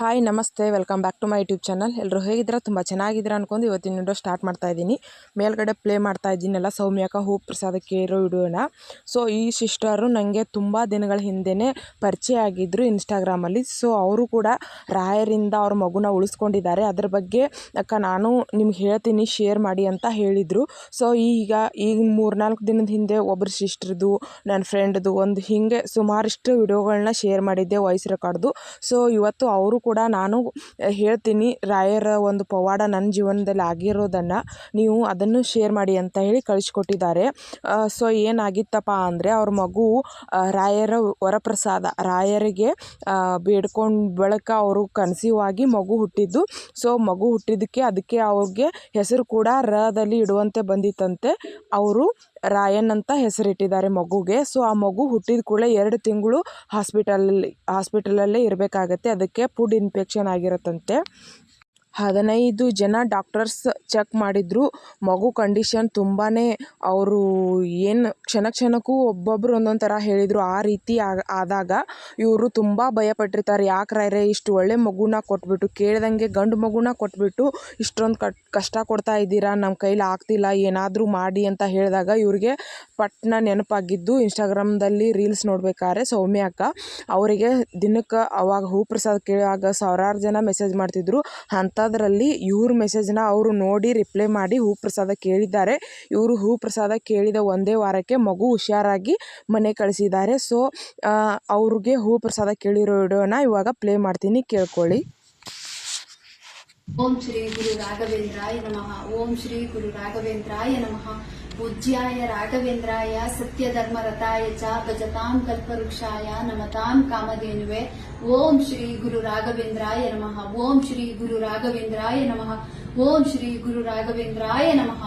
Hi, ನಮಸ್ತೆ. Welcome back to my YouTube channel. ಎಲ್ಲರೂ ಹೇಗಿದ್ದೀರಾ? ತುಂಬ ಚೆನ್ನಾಗಿದ್ದೀರಾ ಅನ್ಕೊಂಡು ಇವತ್ತಿನ ವಿಡಿಯೋ ಸ್ಟಾರ್ಟ್ ಮಾಡ್ತಾ ಇದ್ದೀನಿ. ಮೇಲ್ಗಡೆ ಪ್ಲೇ ಮಾಡ್ತಾ ಇದ್ದೀನಲ್ಲ ಸೌಮ್ಯಕ ಹೂ ಪ್ರಸಾದಕ್ಕೆ ಇರೋ ವಿಡಿಯೋನ. ಸೊ, ಈ ಸಿಸ್ಟರು ನನಗೆ ತುಂಬ ದಿನಗಳ ಹಿಂದೆಯೇ ಪರಿಚಯ ಆಗಿದ್ದರು ಇನ್ಸ್ಟಾಗ್ರಾಮಲ್ಲಿ. ಸೊ, ಅವರು ಕೂಡ ರಾಯರಿಂದ ಅವ್ರ ಮಗುನ ಉಳಿಸ್ಕೊಂಡಿದ್ದಾರೆ. ಅದ್ರ ಬಗ್ಗೆ ಅಕ್ಕ ನಾನು ನಿಮ್ಗೆ ಹೇಳ್ತೀನಿ, ಶೇರ್ ಮಾಡಿ ಅಂತ ಹೇಳಿದರು. ಸೊ, ಈಗ ಈಗ ಮೂರ್ನಾಲ್ಕು ದಿನದ ಹಿಂದೆ ಒಬ್ಬರು ಸಿಸ್ಟ್ರದು, ನನ್ನ ಫ್ರೆಂಡ್ದು ಒಂದು ಹೀಗೆ ಸುಮಾರಿಷ್ಟು ವಿಡಿಯೋಗಳನ್ನ ಶೇರ್ ಮಾಡಿದ್ದೆ, ವಾಯ್ಸ್ ರೆಕಾರ್ಡ್ದು. ಸೊ, ಇವತ್ತು ಅವರು ನಾನು ಹೇಳ್ತೀನಿ. ರಾಯರ ಒಂದು ಪವಾಡ ನನ್ನ ಜೀವನದಲ್ಲಿ ಆಗಿರೋದನ್ನು ನೀವು ಅದನ್ನು ಶೇರ್ ಮಾಡಿ ಅಂತ ಹೇಳಿ ಕಳಿಸ್ಕೊಟ್ಟಿದ್ದಾರೆ. ಸೊ ಏನಾಗಿತ್ತಪ್ಪ ಅಂದರೆ ಅವ್ರ ಮಗು ರಾಯರ ವರಪ್ರಸಾದ, ರಾಯರಿಗೆ ಬೇಡ್ಕೊಂಡು ಬಳಿಕ ಅವರು ಕನ್ಸೀವ್ ಆಗಿ ಮಗು ಹುಟ್ಟಿದ್ದು. ಸೊ ಮಗು ಹುಟ್ಟಿದ್ದಕ್ಕೆ ಅದಕ್ಕೆ ಅವ್ರಿಗೆ ಹೆಸರು ಕೂಡ ರದಲ್ಲಿ ಇಡುವಂತೆ ಬಂದಿತ್ತಂತೆ. ಅವರು ರಾಯನ್ ಅಂತ ಹೆಸರಿಟ್ಟಿದ್ದಾರೆ ಮಗುಗೆ. ಸೊ ಆ ಮಗು ಹುಟ್ಟಿದ ಕೂಡಲೇ ಎರಡು ತಿಂಗಳು ಹಾಸ್ಪಿಟಲಲ್ಲಿ ಹಾಸ್ಪಿಟಲಲ್ಲೇ ಇರಬೇಕಾಗತ್ತೆ. ಅದಕ್ಕೆ ಫುಡ್ ಇನ್ಫೆಕ್ಷನ್ ಆಗಿರುತ್ತಂತೆ. ಹದಿನೈದು ಜನ ಡಾಕ್ಟರ್ಸ್ ಚೆಕ್ ಮಾಡಿದ್ರು. ಮಗು ಕಂಡೀಷನ್ ತುಂಬಾ ಅವರು ಏನು ಕ್ಷಣ ಕ್ಷಣಕ್ಕೂ ಒಬ್ಬೊಬ್ಬರು ಒಂದೊಂದು ಥರ ಹೇಳಿದರು. ಆ ರೀತಿ ಆದಾಗ ಇವರು ತುಂಬ ಭಯಪಟ್ಟಿರ್ತಾರೆ. ಯಾಕೆ ರೇ ಇಷ್ಟು ಒಳ್ಳೆ ಮಗುನ ಕೊಟ್ಬಿಟ್ಟು, ಕೇಳ್ದಂಗೆ ಗಂಡು ಮಗುನ ಕೊಟ್ಬಿಟ್ಟು ಇಷ್ಟೊಂದು ಕಟ್, ಕಷ್ಟ ಕೊಡ್ತಾ ಇದ್ದೀರಾ? ನಮ್ಮ ಕೈಲಿ ಆಗ್ತಿಲ್ಲ, ಏನಾದರೂ ಮಾಡಿ ಅಂತ ಹೇಳಿದಾಗ ಇವ್ರಿಗೆ ಪಟ್ನ ನೆನಪಾಗಿದ್ದು ಇನ್ಸ್ಟಾಗ್ರಾಮ್ದಲ್ಲಿ ರೀಲ್ಸ್ ನೋಡ್ಬೇಕಾದ್ರೆ ಸೌಮ್ಯ ಅಕ್ಕ ಅವರಿಗೆ ದಿನಕ್ಕೆ ಅವಾಗ ಹೂ ಪ್ರಸಾದ ಕೇಳುವಾಗ ಸಾವಿರಾರು ಜನ ಮೆಸೇಜ್ ಮಾಡ್ತಿದ್ರು. ಅಂಥದ್ರಲ್ಲಿ ಇವ್ರ ಮೆಸೇಜ್ನ ಅವರು ನೋಡಿ ರಿಪ್ಲೈ ಮಾಡಿ ಹೂ ಪ್ರಸಾದ ಕೇಳಿದ್ದಾರೆ. ಇವರು ಹೂ ಪ್ರಸಾದ ಕೇಳಿದ ಒಂದೇ ವಾರಕ್ಕೆ ಮಗು ಹುಷಾರಾಗಿ ಮನೆ ಕಳಿಸಿದ್ದಾರೆ. ಸೊ ಅವ್ರಿಗೆ ಹೂ ಪ್ರಸಾದ ಕೇಳಿರೋ ವಿಡಿಯೋನ ಇವಾಗ ಪ್ಲೇ ಮಾಡ್ತೀನಿ. ಕೇಳ್ಕೊಳ್ಳಿ. ಓಂ ಶ್ರೀ ಗುರು ರಾಘವೇಂದ್ರಾಯ ನಮಃ. ಓಂ ಶ್ರೀ ಗುರು ರಾಘವೇಂದ್ರಾಯ ನಮಃ. ಪೂಜ್ಯಾಯ ರಾಘವೇಂದ್ರಾಯ ಸತ್ಯ ಧರ್ಮ ರಥಾಯ ಚ ಭಜತಾಂ ಕಲ್ಪವೃಕ್ಷಾಯ ನಮತಾಂ ಕಾಮಧೇನುವೆ. ಓಂ ಶ್ರೀ ಗುರು ರಾಘವೇಂದ್ರಾಯ ನಮಃ. ಓಂ ಶ್ರೀ ಗುರು ರಾಘವೇಂದ್ರಾಯ ನಮಃ. ಓಂ ಶ್ರೀ ಗುರು ರಾಘವೇಂದ್ರಾಯ ನಮಃ.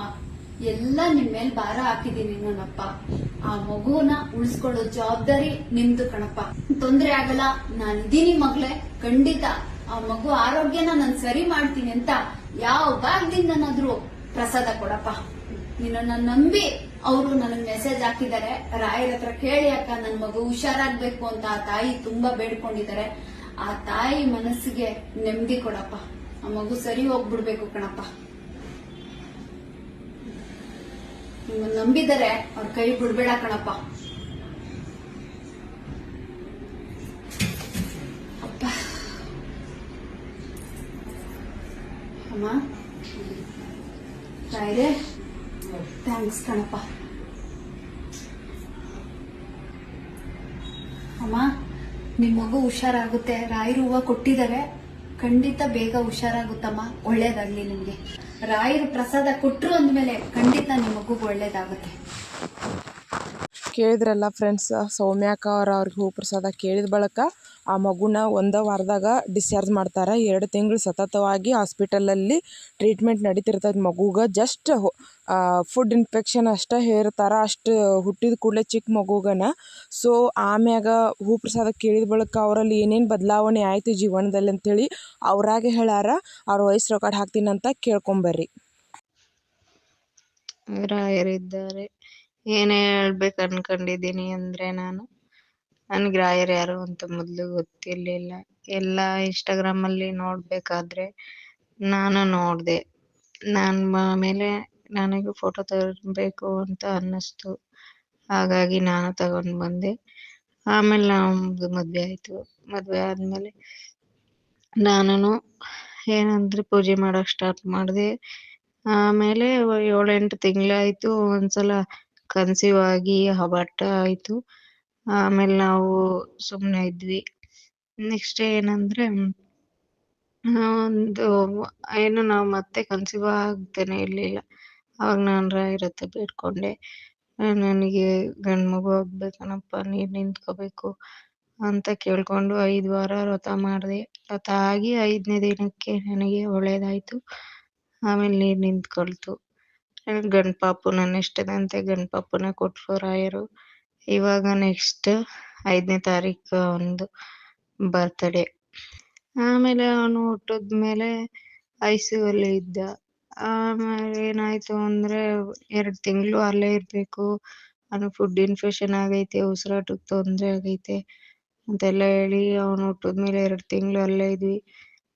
ಎಲ್ಲ ನಿಮ್ಮ ಮೇಲೆ ಭಾರ ಹಾಕಿದೀನಿ ನನ್ನಪ್ಪ. ಆ ಮಗುನ ಉಳಿಸ್ಕೊಳ್ಳೋ ಜವಾಬ್ದಾರಿ ನಿಮ್ದು ಕಣಪ್ಪ. ತೊಂದ್ರೆ ಆಗಲ್ಲ, ನಾನಿದ್ದೀನಿ ಮಗಳೇ. ಖಂಡಿತ ಆ ಮಗು ಆರೋಗ್ಯನ ನಾನು ಸರಿ ಮಾಡ್ತೀನಿ ಅಂತ ಯಾವ ಭಾಗದಿಂದನಾದ್ರೂ ಪ್ರಸಾದ ಕೊಡಪ್ಪ. ನಿನ್ನ ನಂಬಿ ಅವರು ನನಗ್ ಮೆಸೇಜ್ ಹಾಕಿದ್ದಾರೆ. ರಾಯರ ಹತ್ರ ಕೇಳಿ ಅಕ್ಕ, ನನ್ ಮಗು ಹುಷಾರಾಗ್ಬೇಕು ಅಂತ ಆ ತಾಯಿ ತುಂಬಾ ಬೇಡ್ಕೊಂಡಿದ್ದಾರೆ. ಆ ತಾಯಿ ಮನಸ್ಸಿಗೆ ನೆಮ್ಮದಿ ಕೊಡಪ್ಪ. ಆ ಮಗು ಸರಿ ಹೋಗ್ಬಿಡ್ಬೇಕು ಕಣಪ್ಪ. ನಿಮ್ಮನ್ನ ನಂಬಿದರೆ ಅವ್ರ ಕೈ ಬಿಡ್ಬೇಡ ಕಣಪ್ಪ. ಅಪ್ಪ. ಅಮ್ಮ. ರಾಯ್ರೆ ಥ್ಯಾಂಕ್ಸ್ ಕಣಪ್ಪ. ಅಮ್ಮ ನಿಮ್ಮ ಮಗು ಹುಷಾರಾಗುತ್ತೆ. ರಾಯರು ಹೂವ ಕೊಟ್ಟಿದ್ದಾರೆ. ಖಂಡಿತ ಬೇಗ ಹುಷಾರಾಗುತ್ತಮ್ಮ. ಒಳ್ಳೇದಾಗ್ಲಿ ನಿಮ್ಗೆ. ರಾಯರು ಪ್ರಸಾದ ಕೊಟ್ಟರು ಅಂದ್ಮೇಲೆ ಖಂಡಿತ ನಿಮ್ಮ ಮಗುಗೆ ಒಳ್ಳೇದಾಗುತ್ತೆ. ಕೇಳಿದ್ರಲ್ಲ ಫ್ರೆಂಡ್ಸ್ ಸೌಮ್ಯಾಕ ಅವ್ರ ಅವ್ರಿಗೆ ಹೂ ಪ್ರಸಾದ ಕೇಳಿದ ಬಳಿಕ ಆ ಮಗುನ ಒಂದು ವಾರದಾಗ ಡಿಸ್ಚಾರ್ಜ್ ಮಾಡ್ತಾರೆ. ಎರಡು ತಿಂಗಳು ಸತತವಾಗಿ ಹಾಸ್ಪಿಟಲಲ್ಲಿ ಟ್ರೀಟ್ಮೆಂಟ್ ನಡೀತಿರ್ತದೆ ಮಗುಗೆ. ಜಸ್ಟ್ ಫುಡ್ ಇನ್ಫೆಕ್ಷನ್ ಅಷ್ಟೇ ಹೇರ್ತಾರೆ. ಅಷ್ಟು ಹುಟ್ಟಿದ ಕೂಡಲೇ ಚಿಕ್ಕ ಮಗುಗನ. ಸೊ ಆಮ್ಯಾಗ ಹೂ ಪ್ರಸಾದ ಕೇಳಿದ ಬಳಿಕ ಅವರಲ್ಲಿ ಏನೇನು ಬದಲಾವಣೆ ಆಯಿತು ಜೀವನದಲ್ಲಿ ಅಂಥೇಳಿ ಅವರಾಗೆ ಹೇಳಾರ. ಅವ್ರ ವಯಸ್ಸು ರೆಕಾರ್ಡ್ ಹಾಕ್ತೀನಂತ ಕೇಳ್ಕೊಂಬರ್ರಿ ರಾಯರಿದ್ದಾರೆ. ಏನೇ ಹೇಳ್ಬೇಕು ಅನ್ಕೊಂಡಿದ್ದೀನಿ ಅಂದ್ರೆ ನಾನು. ನನ್ನ ರಾಯರ್ ಯಾರು ಅಂತ ಮೊದಲು ಗೊತ್ತಿರಲಿಲ್ಲ. ಎಲ್ಲ ಇನ್ಸ್ಟಾಗ್ರಾಮ್ ಅಲ್ಲಿ ನೋಡ್ಬೇಕಾದ್ರೆ ನಾನು ನೋಡ್ದೆ. ನಾನು ಮೇಲೆ ನನಗೆ ಫೋಟೋ ತಗೊಬೇಕು ಅಂತ ಅನ್ನಿಸ್ತು. ಹಾಗಾಗಿ ನಾನು ತಗೊಂಡ್ ಬಂದೆ. ಆಮೇಲೆ ನಮ್ದು ಮದ್ವೆ ಆಯ್ತು. ಮದ್ವೆ ಆದ್ಮೇಲೆ ನಾನು ಏನಂದ್ರೆ ಪೂಜೆ ಮಾಡೋಕೆ ಸ್ಟಾರ್ಟ್ ಮಾಡಿದೆ. ಆಮೇಲೆ ಏಳೆಂಟು ತಿಂಗಳಾಯ್ತು. ಒಂದ್ಸಲ ಕನ್ಸೀವ್ ಆಗಿ ಹಬಾಟ ಆಯ್ತು. ಆಮೇಲೆ ನಾವು ಸುಮ್ನೆ ಇದ್ವಿ. ನೆಕ್ಸ್ಟ್ ಏನಂದ್ರೆ ಒಂದು ಏನು ನಾವು ಮತ್ತೆ ಕನ್ಸೀವ್ ಆಗ್ತಾನೆ ಇರ್ಲಿಲ್ಲ. ಅವಾಗ ನಾನು ರಾಯರ ಹತ್ರ ಬೇಡ್ಕೊಂಡೆ. ನನಗೆ ಗಂಡು ಮಗು ಆಗ್ಬೇಕನಪ್ಪ, ನೀರು ನಿಂತ್ಕೋಬೇಕು ಅಂತ ಕೇಳ್ಕೊಂಡು ಐದು ವಾರ ವ್ರತ ಮಾಡಿದೆ. ವ್ರತ ಆಗಿ ಐದನೇ ದಿನಕ್ಕೆ ನನಗೆ ಒಳ್ಳೇದಾಯ್ತು. ಆಮೇಲೆ ನೀರು ನಿಂತ್ಕೊಳ್ತು. ನನಗ್ ಗಂಡ್ ಪಾಪು ನನ್ನ ಇಷ್ಟದಂತೆ ಗಂಡ್ ಪಾಪುನ ಕೊಟ್ರು ರಾಯರು ಇವಾಗ ನೆಕ್ಸ್ಟ್ ಐದನೇ ತಾರೀಕು ಒಂದು ಬರ್ತ್ಡೇ ಆಮೇಲೆ ಅವನು ಹುಟ್ಟಿದ್ಮೇಲೆ ಸಿ ಅಲ್ಲಿ ಇದ್ದ. ಆಮೇಲೆ ಏನಾಯ್ತು ಅಂದ್ರೆ ಎರಡು ತಿಂಗಳು ಅಲ್ಲೇ ಇರ್ಬೇಕು. ಅವ್ನು ಫುಡ್ ಇನ್ಫೆಕ್ಷನ್ ಆಗೈತೆ, ಉಸಿರಾಟಕ್ಕೆ ತೊಂದರೆ ಆಗೈತೆ ಅಂತೆಲ್ಲ ಹೇಳಿ ಅವನು ಹುಟ್ಟಿದ್ಮೇಲೆ ಎರಡು ತಿಂಗಳು ಅಲ್ಲೇ ಇದ್ವಿ.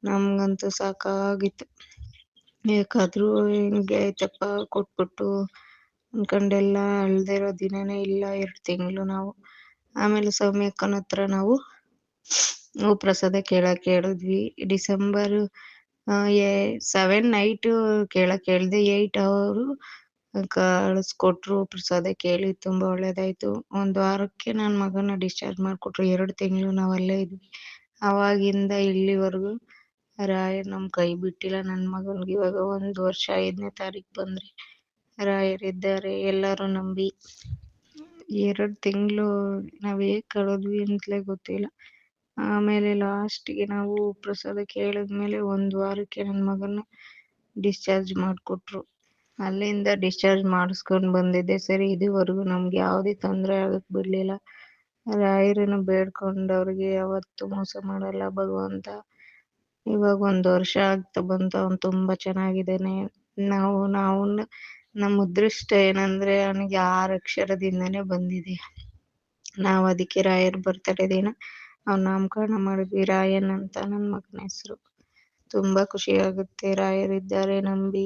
ನಮ್ಗಂತೂ ಸಾಕಾಗಿತ್ತು. ಯಾಕಾದ್ರೂ ಹಿಂಗೆ ಆಯ್ತಪ್ಪ ಕೊಟ್ಬಿಟ್ಟು ಅನ್ಕೊಂಡೆಲ್ಲ ಅಳ್ದೇ ಇರೋ ದಿನನೇ ಇಲ್ಲ ಎರಡು ತಿಂಗಳು ನಾವು. ಆಮೇಲೆ ಸೌಮ್ಯಕ್ಕನ ಹತ್ರ ನಾವು ಪ್ರಸಾದ ಕೇಳಕ್ ಹೇಳಿದ್ವಿ. ಡಿಸೆಂಬರ್ ಸೆವೆನ್ ನೈಟ್ ಕೇಳಕ್ ಹೇಳ್ದೆ ಏಯ್ಟ್ ಅವರು ಕಳಿಸ್ಕೊಟ್ರು ಪ್ರಸಾದ ಕೇಳಿ ತುಂಬಾ ಒಳ್ಳೇದಾಯ್ತು. ಒಂದ್ ವಾರಕ್ಕೆ ನನ್ ಮಗನ ಡಿಸ್ಚಾರ್ಜ್ ಮಾಡ್ಕೊಟ್ರು. ಎರಡು ತಿಂಗಳು ನಾವ್ ಅಲ್ಲೇ ಇದ್ವಿ. ಅವಾಗಿಂದ ಇಲ್ಲಿವರೆಗೂ ರಾಯರ್ ನಮ್ ಕೈ ಬಿಟ್ಟಿಲ್ಲ ನನ್ ಮಗನ್ಗೆ. ಇವಾಗ ಒಂದ್ ವರ್ಷ ಐದನೇ ತಾರೀಕ್ ಬಂದ್ರೆ. ರಾಯರಿದ್ದಾರೆ ಎಲ್ಲರೂ ನಂಬಿ. ಎರಡ್ ತಿಂಗಳು ನಾವ್ ಹೇಗ್ ಕಳೆದ್ವಿ ಅಂತಲೇ ಗೊತ್ತಿಲ್ಲ. ಆಮೇಲೆ ಲಾಸ್ಟ್ಗೆ ನಾವು ಪ್ರಸಾದ ಕೇಳಿದ್ಮೇಲೆ ಒಂದ್ ವಾರಕ್ಕೆ ನನ್ ಮಗನ ಡಿಸ್ಚಾರ್ಜ್ ಮಾಡ್ಕೊಟ್ರು. ಅಲ್ಲಿಂದ ಡಿಸ್ಚಾರ್ಜ್ ಮಾಡಿಸ್ಕೊಂಡ್ ಬಂದಿದ್ದೆ. ಸರಿ, ಇದುವರೆಗೂ ನಮ್ಗೆ ಯಾವುದೇ ತೊಂದರೆ ಆಗಕ್ ಬಿಡ್ಲಿಲ್ಲ. ರಾಯರನ್ನು ಬೇಡ್ಕೊಂಡವ್ರಿಗೆ ಯಾವತ್ತೂ ಮೋಸ ಮಾಡಲ್ಲ ಭಗವಂತ. ಇವಾಗ ಒಂದ್ ವರ್ಷ ಆಗ್ತಾ ಬಂತು, ಅವ್ನು ತುಂಬಾ ಚೆನ್ನಾಗಿದ್ದಾನೆ. ನಾವು ನಾವು ನಮ್ಮ ಅದೃಷ್ಟ ಏನಂದ್ರೆ ಅವನಿಗೆ ಆರ್ ಅಕ್ಷರದಿಂದನೇ ಬಂದಿದೆ. ನಾವು ಅದಕ್ಕೆ ರಾಯರ್ ಬರ್ತಡೇ ದಿನ. ಅವ್ನ ನಾಮಕರಣ ಮಾಡಿದ್ವಿ, ರಾಯನ್ ಅಂತ ನನ್ನ ಮಗನ ಹೆಸರು. ತುಂಬಾ ಖುಷಿ ಆಗುತ್ತೆ ರಾಯರಿದ್ದಾರೆ ನಂಬಿ.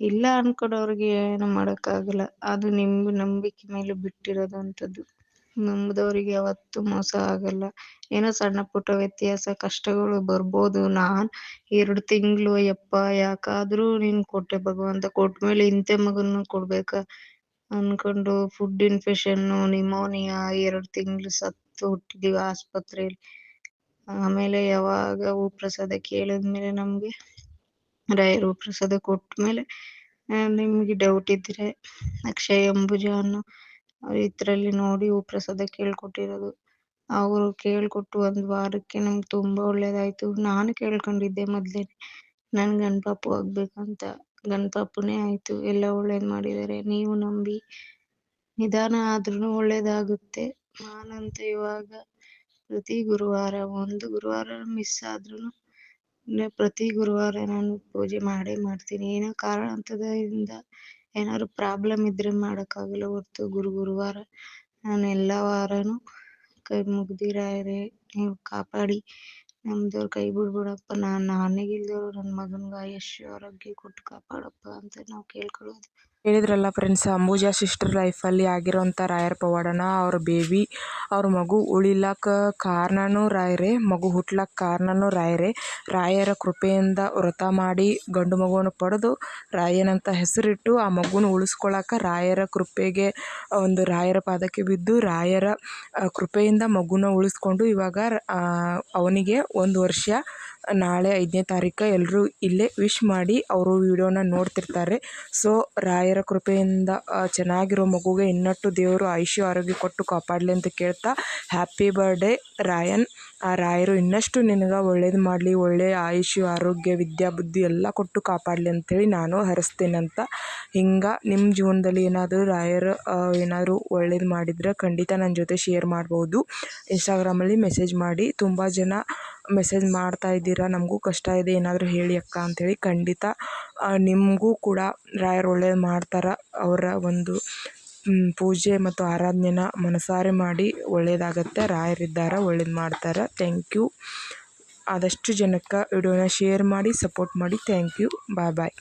ಇಲ್ಲ ಅನ್ಕೊಡೋರ್ಗೆ ಏನು ಮಾಡೋಕ್ಕಾಗಲ್ಲ. ಅದು ನಿಮ್ಗೆ ನಂಬಿಕೆ ಮೇಲೆ ಬಿಟ್ಟಿರೋದಂಥದ್ದು ನಂಬದವ್ರಿಗೆ ಯಾವತ್ತೂ ಮೋಸ ಆಗಲ್ಲ. ಏನೋ ಸಣ್ಣ ಪುಟ್ಟ ವ್ಯತ್ಯಾಸ, ಕಷ್ಟಗಳು ಬರ್ಬೋದು. ನಾನ್ ಎರಡು ತಿಂಗಳು ಯಪ್ಪ, ಯಾಕಾದ್ರೂ ನೀನ್ ಕೊಟ್ಟೆ ಭಗವಂತ ಕೊಟ್ಮೇಲೆ ಇಂತೆ ಮಗನ್ನು ಕೊಡ್ಬೇಕಾ? ಅನ್ಕೊಂಡು ಫುಡ್ ಇನ್ಫೆಕ್ಷನ್ ನಿಮೋನಿಯಾ ಎರಡು ತಿಂಗಳು ಸತ್ತು ಹುಟ್ಟಿದೀವಿ ಆಸ್ಪತ್ರೆಯಲ್ಲಿ. ಆಮೇಲೆ ಯಾವಾಗ ಹೂ ಪ್ರಸಾದ ಕೇಳಿದ್ಮೇಲೆ ನಮ್ಗೆ, ರಾಯರು ಪ್ರಸಾದ ಕೊಟ್ಮೇಲೆ ಮೇಲೆ ನಿಮ್ಗೆ ಡೌಟ್ ಇದ್ರೆ ಅಕ್ಷಯ ಅಂಬುಜ ಅನ್ನೋ ಇದ್ರಲ್ಲಿ ನೋಡಿ ಪ್ರಸಾದ ಕೇಳ್ಕೊಟ್ಟಿರೋದು. ಅವರು ಕೇಳ್ಕೊಟ್ಟು ಒಂದ್ ವಾರಕ್ಕೆ ನಮ್ಗೆ ತುಂಬಾ ಒಳ್ಳೇದಾಯ್ತು. ನಾನು ಕೇಳ್ಕೊಂಡಿದ್ದೆ ಮೊದ್ಲೇನೆ ನನ್ ಗಂಡ್ಪಾಪು ಆಗ್ಬೇಕಂತ. ಗಂಡ್ಪಾಪುನೇ ಆಯ್ತು. ಎಲ್ಲ ಒಳ್ಳೇದ್ ಮಾಡಿದಾರೆ. ನೀವು ನಂಬಿ. ನಿಧಾನ ಆದ್ರೂನು ಒಳ್ಳೇದಾಗುತ್ತೆ. ನಾನಂತೂ ಇವಾಗ ಪ್ರತಿ ಗುರುವಾರ ಒಂದು ಗುರುವಾರ ಮಿಸ್ ಆದ್ರೂ ಪ್ರತಿ ಗುರುವಾರ ನಾನು ಪೂಜೆ ಮಾಡೇ ಮಾಡ್ತೀನಿ. ಏನೋ ಕಾರಣಾಂತರದಿಂದ ಏನಾದ್ರು ಪ್ರಾಬ್ಲಮ್ ಇದ್ರೆ ಮಾಡಕ್ಕಾಗಲ್ಲ ಹೊರ್ತು ಗುರು ಗುರುವಾರ. ನಾನು ಎಲ್ಲ ವಾರನು ಕೈ ಮುಗ್ದಿರಾಯರೇ ನೀವು ಕಾಪಾಡಿ. ನಮ್ದವ್ರ ಕೈ ಬಿಡ್ಬೇಡಪ್ಪ, ನಾನ್ ನನ್ ಮಗನ್ಗ ಆಯಸ್ಸು, ಆರೋಗ್ಯ ಕೊಟ್ಟು ಕಾಪಾಡಪ್ಪ ಅಂತ ನಾವು ಕೇಳ್ಕೊಳ್ಳೋದು. ಹೇಳಿದ್ರಲ್ಲ ಫ್ರೆಂಡ್ಸ್ ಅಂಬುಜಾ ಸಿಸ್ಟರ್ ಲೈಫಲ್ಲಿ ಆಗಿರೋಂಥ ರಾಯರ ಪವಾಡನ, ಅವ್ರ ಬೇಬಿ ಅವ್ರ ಮಗು ಉಳಿಲಕ್ಕ ಕಾರಣನೂ ರಾಯರೇ, ಮಗು ಹುಟ್ಲಕ್ಕ ಕಾರಣನೂ ರಾಯರೇ. ರಾಯರ ಕೃಪೆಯಿಂದ ವ್ರತ ಮಾಡಿ ಗಂಡು ಮಗುವನ್ನು ಪಡೆದು ರಾಯನಂತ ಹೆಸರಿಟ್ಟು ಆ ಮಗುನ ಉಳಿಸ್ಕೊಳ್ಳೋಕೆ ರಾಯರ ಕೃಪೆಗೆ, ಒಂದು ರಾಯರ ಪಾದಕ್ಕೆ ಬಿದ್ದು ರಾಯರ ಕೃಪೆಯಿಂದ ಮಗುನ ಉಳಿಸ್ಕೊಂಡು ಇವಾಗ ಅವನಿಗೆ ಒಂದು ವರ್ಷ ನಾಳೆ ಐದನೇ ತಾರೀಕು ಎಲ್ಲರೂ ಇಲ್ಲೇ ವಿಶ್ ಮಾಡಿ ಅವರು ವಿಡಿಯೋನ ನೋಡ್ತಿರ್ತಾರೆ. ಸೊ, ರಾಯರ ಕೃಪೆಯಿಂದ ಚೆನ್ನಾಗಿರೋ ಮಗುಗೆ ಇನ್ನಟ್ಟು ದೇವರು ಆಯುಷ್ಯ, ಆರೋಗ್ಯ ಕೊಟ್ಟು ಕಾಪಾಡಲಿ ಅಂತ ಕೇಳ್ತಾ ಹ್ಯಾಪಿ ಬರ್ಡೇ ರಾಯನ್. ಆ ರಾಯರು ಇನ್ನಷ್ಟು ನಿನಗೆ ಒಳ್ಳೇದು ಮಾಡಲಿ ಒಳ್ಳೆಯ ಆಯುಷ್ಯ, ಆರೋಗ್ಯ, ವಿದ್ಯಾ, ಬುದ್ಧಿ ಎಲ್ಲ ಕೊಟ್ಟು ಕಾಪಾಡಲಿ ಅಂಥೇಳಿ ನಾನು ಹರಸ್ತೇನಂತ. ಹಿಂಗೆ ನಿಮ್ಮ ಜೀವನದಲ್ಲಿ ಏನಾದರೂ ರಾಯರು ಏನಾದರೂ ಒಳ್ಳೇದು ಮಾಡಿದರೆ ಖಂಡಿತ ನನ್ನ ಜೊತೆ ಶೇರ್ ಮಾಡ್ಬೋದು. ಇನ್ಸ್ಟಾಗ್ರಾಮಲ್ಲಿ ಮೆಸೇಜ್ ಮಾಡಿ. ತುಂಬ ಜನ ಮೆಸೇಜ್ ಮಾಡ್ತಾ ಇದ್ದೀರಾ, ನಮಗೂ ಕಷ್ಟ ಇದೆ, ಏನಾದರೂ ಹೇಳಿ ಅಕ್ಕ ಅಂಥೇಳಿ ಖಂಡಿತ ನಿಮಗೂ ಕೂಡ ರಾಯರು ಒಳ್ಳೇದು ಮಾಡ್ತಾರೆ, ಅವರ ಒಂದು ಪೂಜೆ ಮತ್ತು ಆರಾಧನೆನ ಮನಸಾರೆ ಮಾಡಿ ಒಳ್ಳೆಯದಾಗತ್ತೆ ರಾಯರಿದ್ದಾರೆ ಒಳ್ಳೇದು ಮಾಡ್ತಾರೆ. ಥ್ಯಾಂಕ್ ಯು ಆದಷ್ಟು ಜನಕ್ಕೆ ವಿಡಿಯೋನ ಶೇರ್ ಮಾಡಿ ಸಪೋರ್ಟ್ ಮಾಡಿ. Thank you bye bye